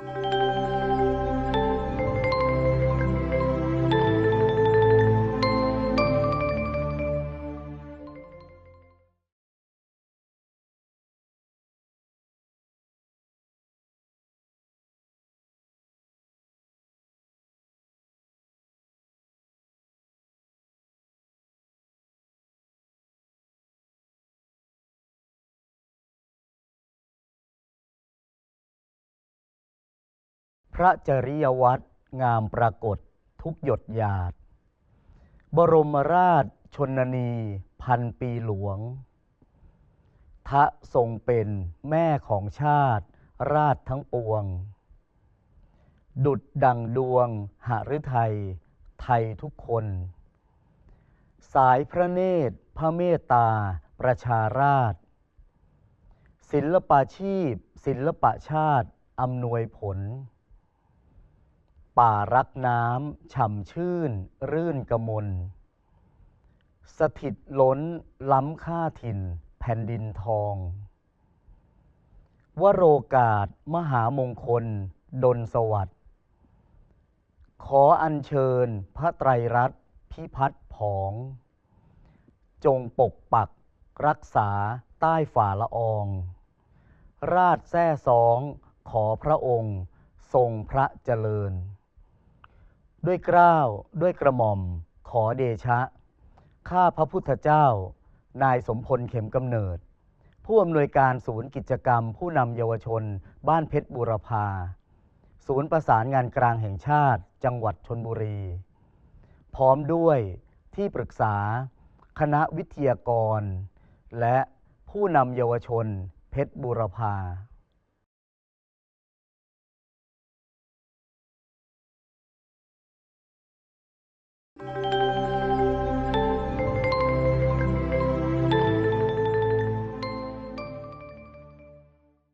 you พระจริยวัตรงามปรากฏทุกหยดหยาด บรมราชชนนีพันปีหลวง ทะทรงเป็นแม่ของชาติราชทั้งปวง ดุดดังดวงหฤทัยไทยทุกคน สายพระเนตรพระเมตตาประชาราช ศิลปาชีพ ศิลปะชาติอำนวยผล ป่ารักน้ำฉ่ำชื่น รื่นกมลสถิตล้นล้ำค่าถิ่น แผ่นดินทอง วโรกาสมหามงคลดลสวัสดิ์ขออัญเชิญพระไตรรัตน์พิพัฒน์ผอง จงปกปักรักษาใต้ฝ่าละออง ราชแท้สองขอพระองค์ ทรงพระเจริญ ด้วยเกล้าวด้วยกระหม่อม ขอเดชะ ข้าพระพุทธเจ้า นายสมพลเข็มกำเนิด ผู้อำนวยการศูนย์กิจกรรม ผู้นำเยาวชน บ้านเพชรบูรพา ศูนย์ประสานงานกลางแห่งชาติ จังหวัดชนบุรี พร้อมด้วยที่ปรึกษา คณะวิทยากร และผู้นำเยาวชน เพชรบูรพา